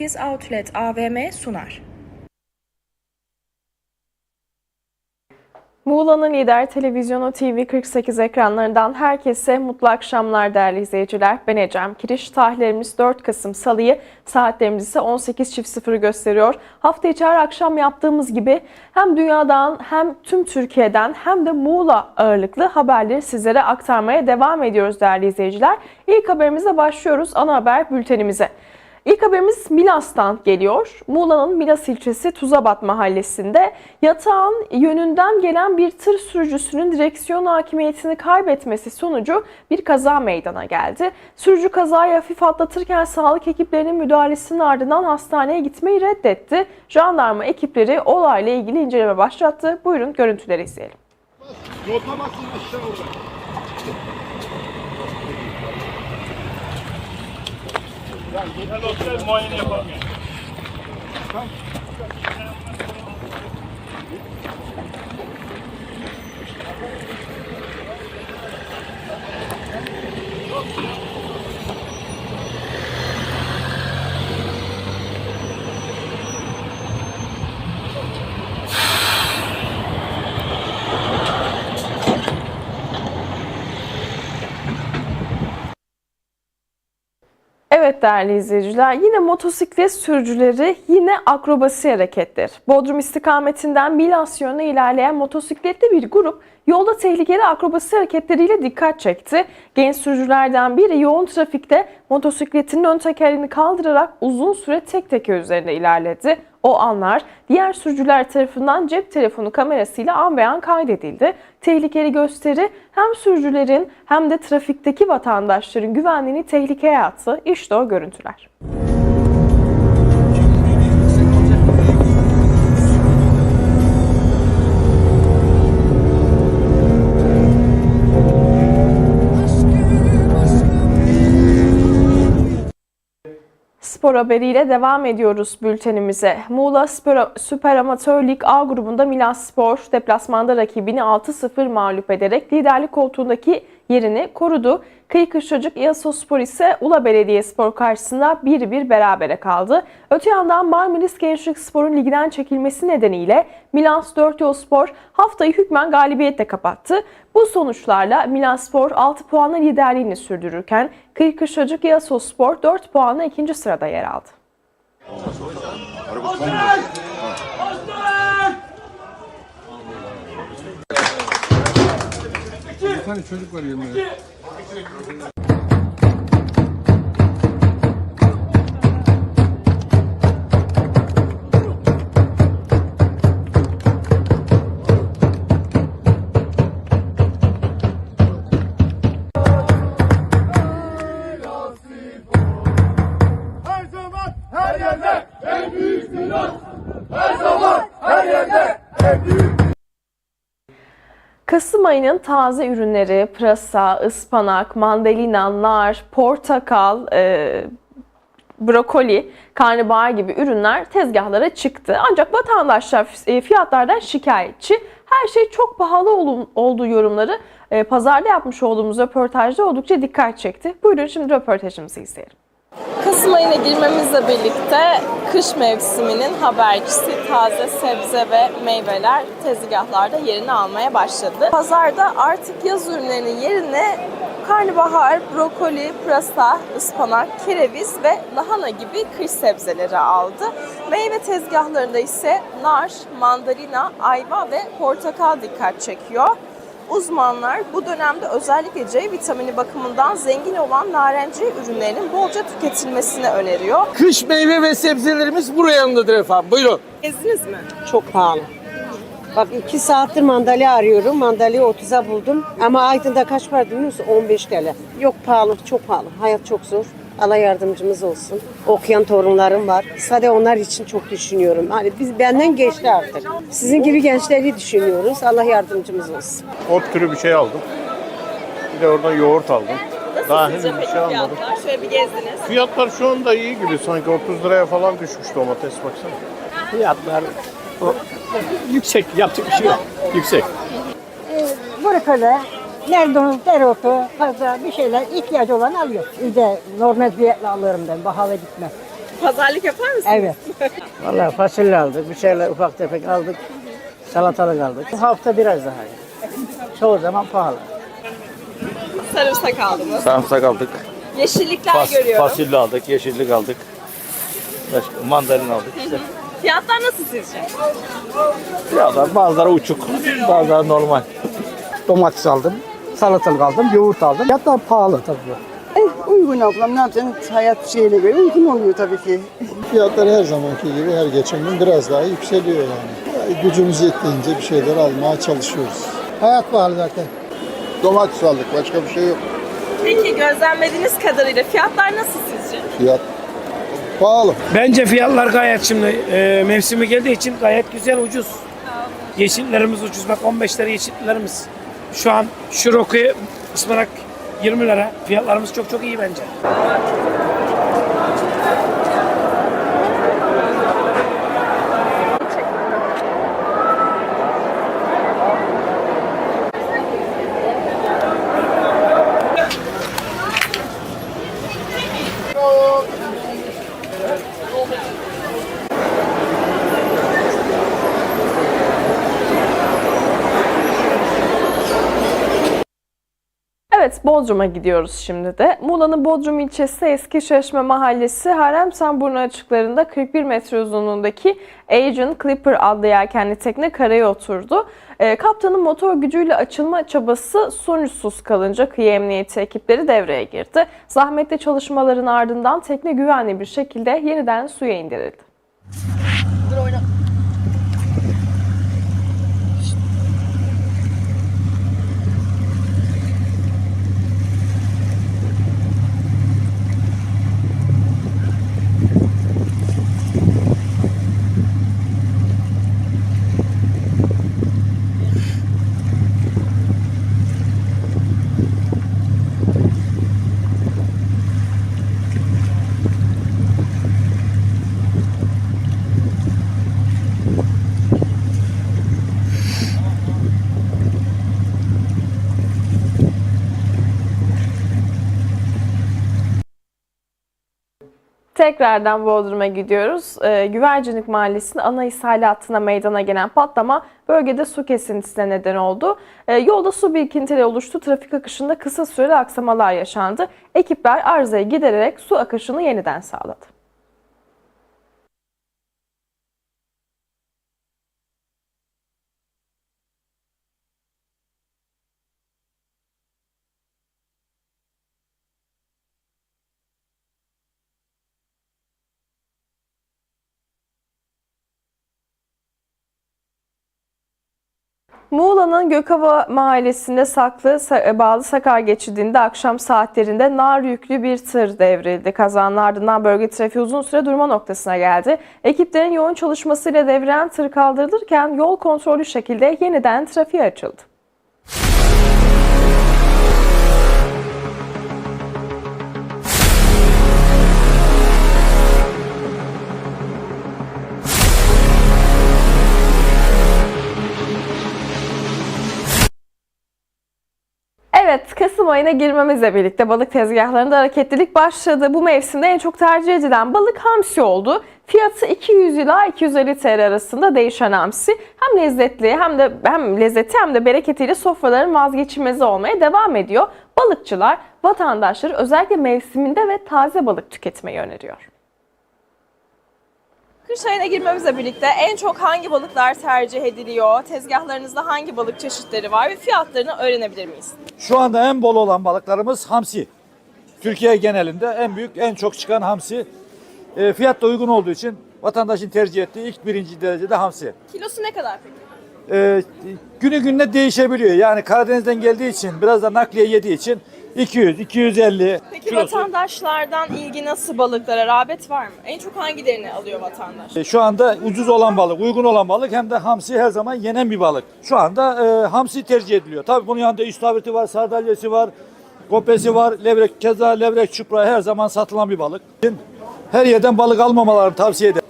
...8 Outlet AVM sunar. Muğla'nın lider televizyonu TV 48 ekranlarından herkese mutlu akşamlar değerli izleyiciler. Ben Ecem Kiriş. Tarihlerimiz 4 Kasım Salı'yı, saatlerimiz ise 18.00 gösteriyor. Hafta içi her akşam yaptığımız gibi hem dünyadan hem tüm Türkiye'den hem de Muğla ağırlıklı haberleri sizlere aktarmaya devam ediyoruz değerli izleyiciler. İlk haberimize başlıyoruz ana haber bültenimize. İlk haberimiz Milas'tan geliyor. Muğla'nın Milas ilçesi Tuzabat mahallesinde yatağın yönünden gelen bir tır sürücüsünün direksiyon hakimiyetini kaybetmesi sonucu bir kaza meydana geldi. Sürücü kazayı hafif atlatırken sağlık ekiplerinin müdahalesinin ardından hastaneye gitmeyi reddetti. Jandarma ekipleri olayla ilgili inceleme başlattı. Buyurun görüntüleri izleyelim. Yolda basın aşağı orada. Helikopter muayene yapamıyor. Evet değerli izleyiciler yine motosiklet sürücüleri yine akrobasi hareketler. Bodrum istikametinden Milas yönüne ilerleyen motosikletli bir grup yolda tehlikeli akrobasi hareketleriyle dikkat çekti. Genç sürücülerden biri yoğun trafikte motosikletinin ön tekerini kaldırarak uzun süre tek teker üzerinde ilerledi. O anlar diğer sürücüler tarafından cep telefonu kamerasıyla an be an kaydedildi. Tehlikeli gösteri hem sürücülerin hem de trafikteki vatandaşların güvenliğini tehlikeye attı. İşte o görüntüler. Spor haberiyle devam ediyoruz bültenimize. Muğla Spor, Süper Amatör Lig A grubunda Milas Spor deplasmanda rakibini 6-0 mağlup ederek liderlik koltuğundaki yerini korudu. Kıyıkışlacık İyasospor ise Ula Belediyespor karşısında 1-1 berabere kaldı. Öte yandan Marmaris Gençlik Spor'un ligden çekilmesi nedeniyle Milas 4 Yol Spor haftayı hükmen galibiyetle kapattı. Bu sonuçlarla Milan Spor 6 puanla liderliğini sürdürürken Kıyıkışlacık İyasospor 4 puanla ikinci sırada yer aldı. Bir tane çocuk var yanında. Ayının taze ürünleri pırasa, ıspanak, mandalina, nar, portakal, e, brokoli, karnabahar gibi ürünler tezgahlara çıktı. Ancak vatandaşlar e, fiyatlardan şikayetçi. Her şey çok pahalı olduğu yorumları e, pazarda yapmış olduğumuz röportajda oldukça dikkat çekti. Buyurun şimdi röportajımızı izleyelim. Kasım ayına girmemizle birlikte kış mevsiminin habercisi taze sebze ve meyveler tezgahlarda yerini almaya başladı. Pazarda artık yaz ürünlerinin yerine karnabahar, brokoli, pırasa, ıspanak, kereviz ve lahana gibi kış sebzeleri aldı. Meyve tezgahlarında ise nar, mandalina, ayva ve portakal dikkat çekiyor. Uzmanlar bu dönemde özellikle C vitamini bakımından zengin olan narenciye ürünlerinin bolca tüketilmesini öneriyor. Kış meyve ve sebzelerimiz buraya yanındadır efendim. Buyurun. Gezdiniz mi? Çok pahalı. Bak iki saattir mandalya arıyorum. Mandalya 30'a buldum. Ama Aydın'da kaç var biliyor musun? 15 TL. Yok pahalı, çok pahalı. Hayat çok zor. Allah yardımcımız olsun. Okuyan torunlarım var. Sadece onlar için çok düşünüyorum. Hani biz benden geçti artık. Sizin gibi gençleri düşünüyoruz. Allah yardımcımız olsun. ot türü bir şey aldım. Bir de oradan yoğurt aldım. Daha henüz bir şey almadım. Şöyle bir gezdiniz. Fiyatlar şu anda iyi gibi sanki 30 liraya falan düşmüş domates baksana. Fiyatlar Yüksek yapacak bir şey yok. Yüksek. Brokoli, maydanoz, dereotu, fazla bir şeyler ihtiyacı olan alıyor. De normal fiyatle alırım ben, pahalı gitmez. Pazarlık yapar mısın? Evet. Vallahi fasulye aldık, bir şeyler ufak tefek aldık. Salatalık aldık. Bu hafta biraz daha. Çoğu zaman pahalı. Sarımsak aldınız. Sarımsak aldık. Yeşillikler Fas, görüyorum. fasulye aldık, yeşillik aldık. Başka, mandalina aldık işte. Fiyatlar nasıl sizce? Fiyatlar bazıları uçuk, bazıları normal. Domates aldım, salatalık aldım, yoğurt aldım. Fiyatlar pahalı tabii. Uygun ablam, ne yapacaksın? Hayat şeyine göre uygun oluyor tabii ki. Fiyatlar her zamanki gibi her geçen gün biraz daha yükseliyor yani. Yani Gücümüz yettiğince bir şeyler almaya çalışıyoruz. Hayat pahalı zaten. Domates aldık başka bir şey yok. Peki gözlemlediğiniz kadarıyla fiyatlar nasıl sizce? Fiyat pahalı. Bence fiyatlar gayet şimdi e, mevsimi geldiği için gayet güzel ucuz. Yeşillerimiz ucuz. Bak 15 lira yeşillerimiz. Şu an şu roku ıspanak 20 lira. Fiyatlarımız çok çok iyi bence. Evet, Bodrum'a gidiyoruz şimdi de. Muğla'nın Bodrum ilçesi Eski Çeşme Mahallesi Haremsenburnu açıklarında 41 metre uzunluğundaki Asian Clipper adlı yelkenli tekne karaya oturdu. Ee, kaptanın motor gücüyle açılma çabası sonuçsuz kalınca kıyı emniyeti ekipleri devreye girdi. Zahmetli çalışmaların ardından tekne güvenli bir şekilde yeniden suya indirildi. Tekrardan Bodrum'a gidiyoruz. Ee, Güvercinlik Mahallesi'nde Anahisar hattına meydana gelen patlama bölgede su kesintisine neden oldu. Ee, yolda su birikintileri oluştu. Trafik akışında kısa süreli aksamalar yaşandı. Ekipler arızayı gidererek su akışını yeniden sağladı. Muğla'nın Gökova mahallesinde saklı sa- bağlı Sakar geçidinde akşam saatlerinde nar yüklü bir tır devrildi. Kazanın ardından bölge trafiği uzun süre durma noktasına geldi. Ekiplerin yoğun çalışmasıyla devrilen tır kaldırılırken yol kontrollü şekilde yeniden trafiğe açıldı. Evet, Kasım ayına girmemizle birlikte balık tezgahlarında hareketlilik başladı. Bu mevsimde en çok tercih edilen balık hamsi oldu. Fiyatı 200 ila 250 TL arasında değişen hamsi hem lezzetli hem de hem lezzeti hem de bereketiyle sofraların vazgeçilmezi olmaya devam ediyor. Balıkçılar vatandaşları özellikle mevsiminde ve taze balık tüketmeyi öneriyor. Ayına girmemizle birlikte en çok hangi balıklar tercih ediliyor? Tezgahlarınızda hangi balık çeşitleri var ve fiyatlarını öğrenebilir miyiz? Şu anda en bol olan balıklarımız hamsi. Türkiye genelinde en büyük, en çok çıkan hamsi. E, fiyat da uygun olduğu için vatandaşın tercih ettiği ilk birinci derecede hamsi. Kilosu ne kadar peki? E, günü gününe değişebiliyor. Yani Karadeniz'den geldiği için, biraz da nakliye yediği için 200, 250 Peki kilosu. vatandaşlardan ilgi nasıl balıklara? Rağbet var mı? En çok hangilerini alıyor vatandaş? E, Şu anda ucuz olan balık, uygun olan balık hem de hamsi her zaman yenen bir balık. Şu anda e, hamsi tercih ediliyor. Tabii bunun yanında istavrit'i var, sardalyesi var, kopesi var, levrek, keza levrek, çupra her zaman satılan bir balık. Her yerden balık almamalarını tavsiye ederim.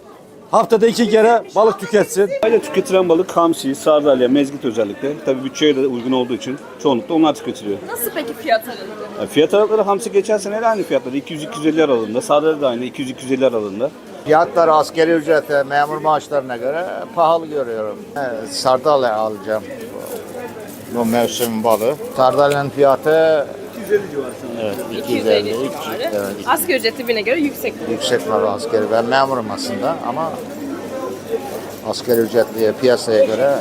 Haftada iki kere balık tüketsin. Aile tüketilen balık hamsi, sardalya, mezgit özellikle. Tabii bütçeye de uygun olduğu için çoğunlukla onlar tüketiliyor. Nasıl peki fiyat aralığı? Yani fiyat aralıkları hamsi geçen sene aynı fiyatları. 200-250 aralığında. Sardalya da aynı 200-250 aralığında. Fiyatları askeri ücrete, memur maaşlarına göre pahalı görüyorum. Evet, sardalya alacağım. Bu mevsim balığı. Sardalyanın fiyatı 250 civarında. evet, 250, 300, evet, Asgari ücret tipine göre yüksek. yüksek var askeri. Ben memurum aslında ama askeri ücretliye piyasaya göre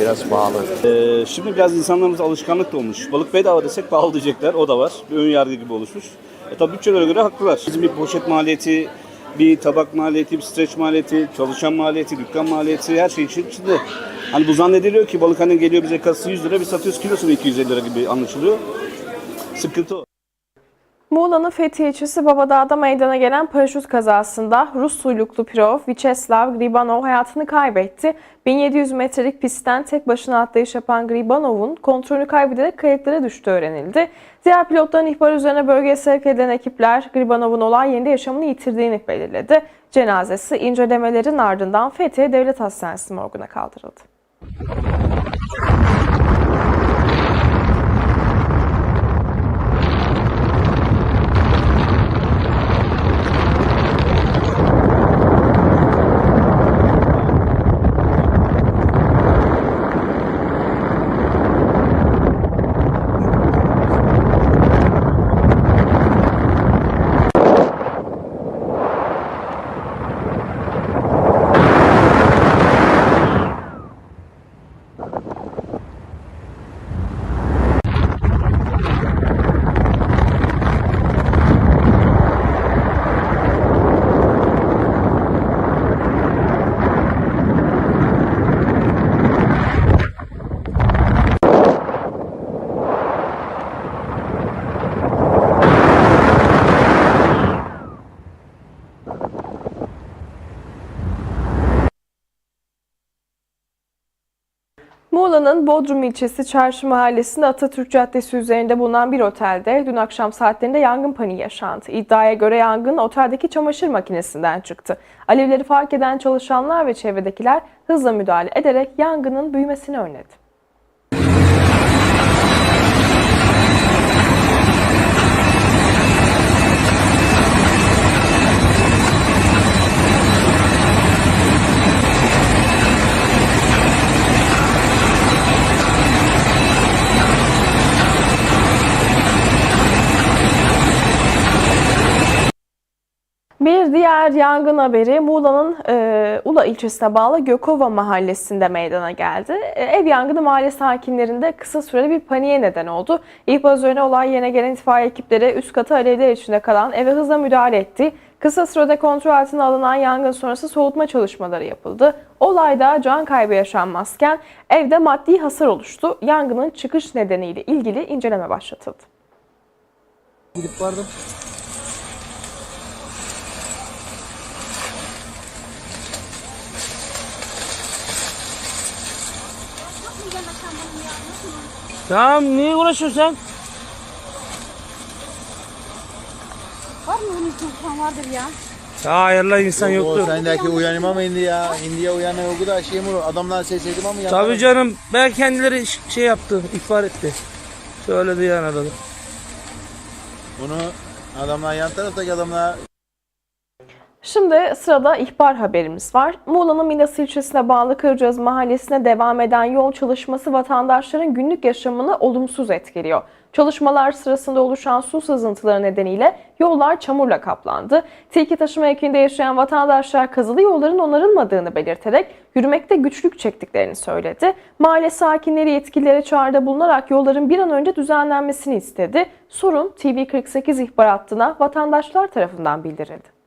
biraz pahalı. Ee, şimdi biraz insanlarımız alışkanlık da olmuş. Balık bedava desek pahalı diyecekler. O da var. Bir ön yargı gibi oluşmuş. E tabii bütçelere göre haklılar. Bizim bir poşet maliyeti, bir tabak maliyeti, bir streç maliyeti, çalışan maliyeti, dükkan maliyeti her şey için içinde. Hani bu zannediliyor ki balık hani geliyor bize kasası 100 lira, biz satıyoruz kilosunu 250 lira gibi anlaşılıyor. Sıkıntı o. Muğla'nın Fethiye ilçesi Babadağ'da meydana gelen paraşüt kazasında Rus uyruklu pilot Vyacheslav Gribanov hayatını kaybetti. 1700 metrelik pistten tek başına atlayış yapan Gribanov'un kontrolünü kaybederek kayıklara düştüğü öğrenildi. Diğer pilotların ihbarı üzerine bölgeye sevk edilen ekipler Gribanov'un olay yerinde yaşamını yitirdiğini belirledi. Cenazesi incelemelerin ardından Fethiye Devlet Hastanesi morguna kaldırıldı. Muğla'nın Bodrum ilçesi Çarşı Mahallesi'nde Atatürk Caddesi üzerinde bulunan bir otelde dün akşam saatlerinde yangın paniği yaşandı. İddiaya göre yangın oteldeki çamaşır makinesinden çıktı. Alevleri fark eden çalışanlar ve çevredekiler hızla müdahale ederek yangının büyümesini önledi. Bir diğer yangın haberi Muğla'nın e, Ula ilçesine bağlı Gökova mahallesinde meydana geldi. E, ev yangını mahalle sakinlerinde kısa süreli bir paniğe neden oldu. İhbar üzerine olay yerine gelen itfaiye ekipleri üst katı alevler içinde kalan eve hızla müdahale etti. Kısa sürede kontrol altına alınan yangın sonrası soğutma çalışmaları yapıldı. Olayda can kaybı yaşanmazken evde maddi hasar oluştu. Yangının çıkış nedeniyle ilgili inceleme başlatıldı. Gidip vardım. Tamam niye uğraşıyorsun sen? Var mı bunun için vardır ya? Ya ayarla insan O yoktur. sendeki uyanıma mı indi ya? Indiye uyanıyor o kadar şey mi olur? Adamlar ses edip ama ya. Tabii canım ben kendileri şey yaptı, ihbar etti. Söyledi yani adamı. Bunu adamlar yan taraftaki adamlar Şimdi sırada ihbar haberimiz var. Muğla'nın Milas ilçesine bağlı Kırcaz mahallesine devam eden yol çalışması vatandaşların günlük yaşamını olumsuz etkiliyor. Çalışmalar sırasında oluşan su sızıntıları nedeniyle yollar çamurla kaplandı. Tilki taşıma ekinde yaşayan vatandaşlar kazılı yolların onarılmadığını belirterek yürümekte güçlük çektiklerini söyledi. Mahalle sakinleri yetkililere çağrıda bulunarak yolların bir an önce düzenlenmesini istedi. Sorun TV48 ihbar hattına vatandaşlar tarafından bildirildi.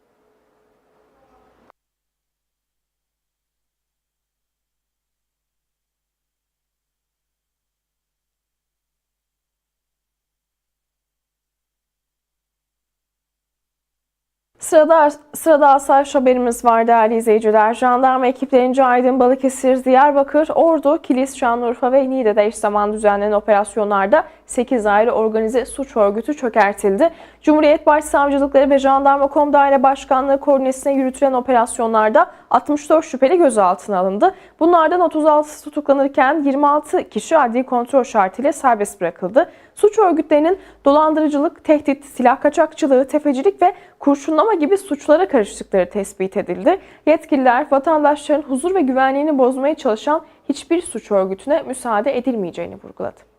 Sırada, sırada asayiş haberimiz var değerli izleyiciler. Jandarma ekiplerince Aydın, Balıkesir, Diyarbakır, Ordu, Kilis, Şanlıurfa ve Niğde'de eş zamanlı düzenlenen operasyonlarda 8 ayrı organize suç örgütü çökertildi. Cumhuriyet Başsavcılıkları ve Jandarma.com Daire Başkanlığı koordinesine yürütülen operasyonlarda 64 şüpheli gözaltına alındı. Bunlardan 36 tutuklanırken 26 kişi adli kontrol şartıyla serbest bırakıldı. Suç örgütlerinin dolandırıcılık, tehdit, silah kaçakçılığı, tefecilik ve kurşunlama gibi suçlara karıştıkları tespit edildi. Yetkililer vatandaşların huzur ve güvenliğini bozmaya çalışan hiçbir suç örgütüne müsaade edilmeyeceğini vurguladı.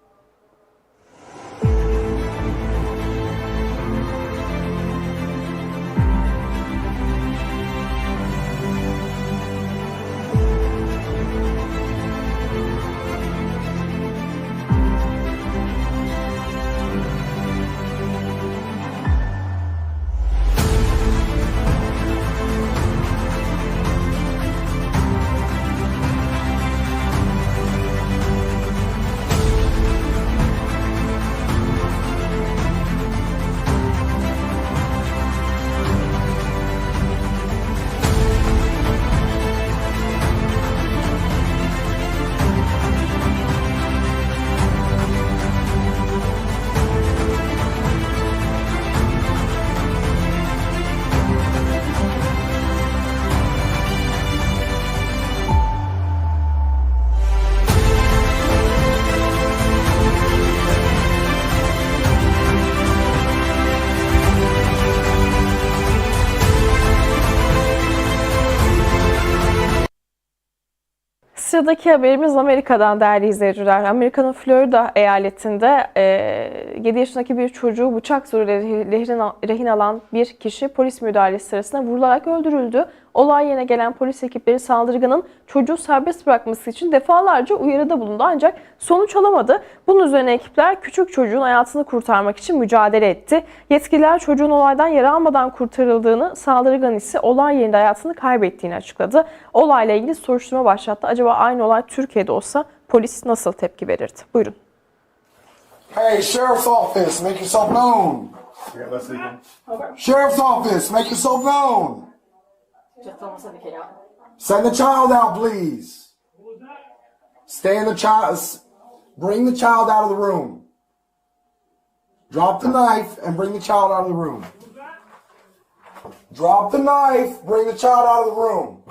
Sıradaki haberimiz Amerika'dan değerli izleyiciler. Amerika'nın Florida eyaletinde e, 7 yaşındaki bir çocuğu bıçak zoruyla rehin alan bir kişi polis müdahalesi sırasında vurularak öldürüldü. Olay yerine gelen polis ekipleri saldırganın çocuğu serbest bırakması için defalarca uyarıda bulundu ancak sonuç alamadı. Bunun üzerine ekipler küçük çocuğun hayatını kurtarmak için mücadele etti. Yetkililer çocuğun olaydan yara almadan kurtarıldığını, saldırgan ise olay yerinde hayatını kaybettiğini açıkladı. Olayla ilgili soruşturma başlattı. Acaba aynı olay Türkiye'de olsa polis nasıl tepki verirdi? Buyurun. Hey, sheriff's office, make yourself known. Sheriff's office, make yourself known. Send the child out, please. Stay in the child. Bring the child out of the room. Drop the knife and bring the child out of the room. Drop the knife, bring the child out of the room.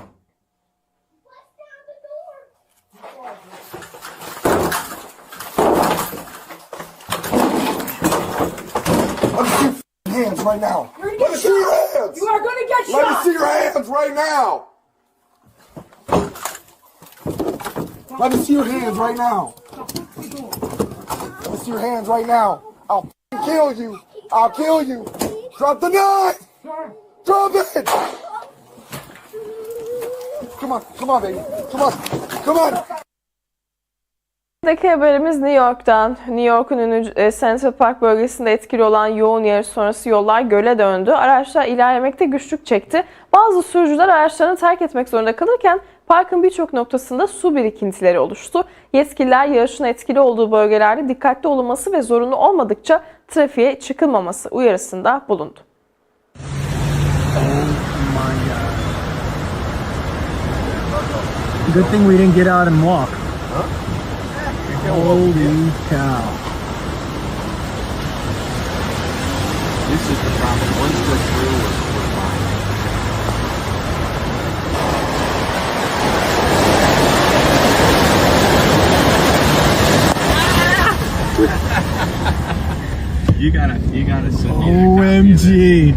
Let me see your f***ing hands right now. Let me see your hands. You are gonna get Let me see your hands right now. Let me see your hands right now. Let me see your hands right now. I'll kill you. I'll kill you. Drop the knife. Drop it. Come on, come on, baby. Come on, come on. Sıradaki haberimiz New York'tan. New York'un ünlü e, Central Park bölgesinde etkili olan yoğun yağış sonrası yollar göle döndü. Araçlar ilerlemekte güçlük çekti. Bazı sürücüler araçlarını terk etmek zorunda kalırken parkın birçok noktasında su birikintileri oluştu. Yetkililer yağışın etkili olduğu bölgelerde dikkatli olunması ve zorunlu olmadıkça trafiğe çıkılmaması uyarısında bulundu. Good thing we didn't get out and walk. Holy cow. This is the problem. Once we're through, we're, we're fine. You gotta, you gotta send me OMG.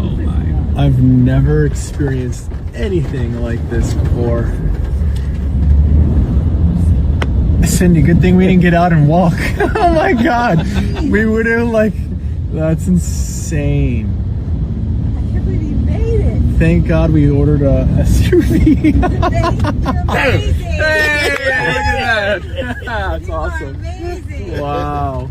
Oh I've never experienced anything like this before. Cindy, good thing we didn't get out and walk. oh my god. We would have like that's insane. I can't believe you made it. Thank God we ordered a SUV. Amazing. hey, look at that. That's awesome. Amazing. Wow.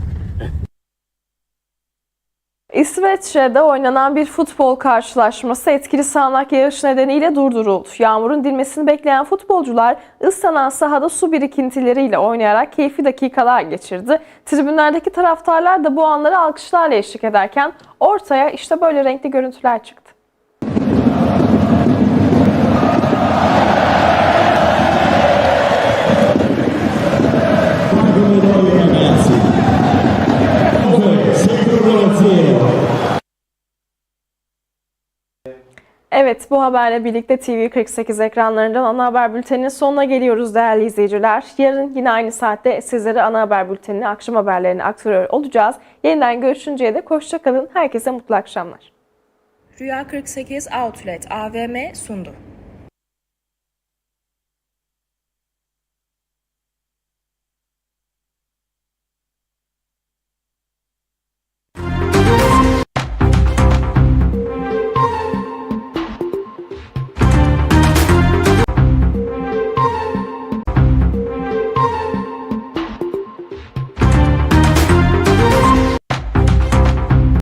İsveç'te oynanan bir futbol karşılaşması etkili sağanak yağış nedeniyle durduruldu. Yağmurun dinmesini bekleyen futbolcular ıslanan sahada su birikintileriyle oynayarak keyifli dakikalar geçirdi. Tribünlerdeki taraftarlar da bu anları alkışlarla eşlik ederken ortaya işte böyle renkli görüntüler çıktı. Evet bu haberle birlikte TV48 ekranlarından ana haber bülteninin sonuna geliyoruz değerli izleyiciler. Yarın yine aynı saatte sizlere ana haber bültenini, akşam haberlerini aktarıyor olacağız. Yeniden görüşünceye dek hoşçakalın. Herkese mutlu akşamlar. Rüya 48 Outlet AVM sundu.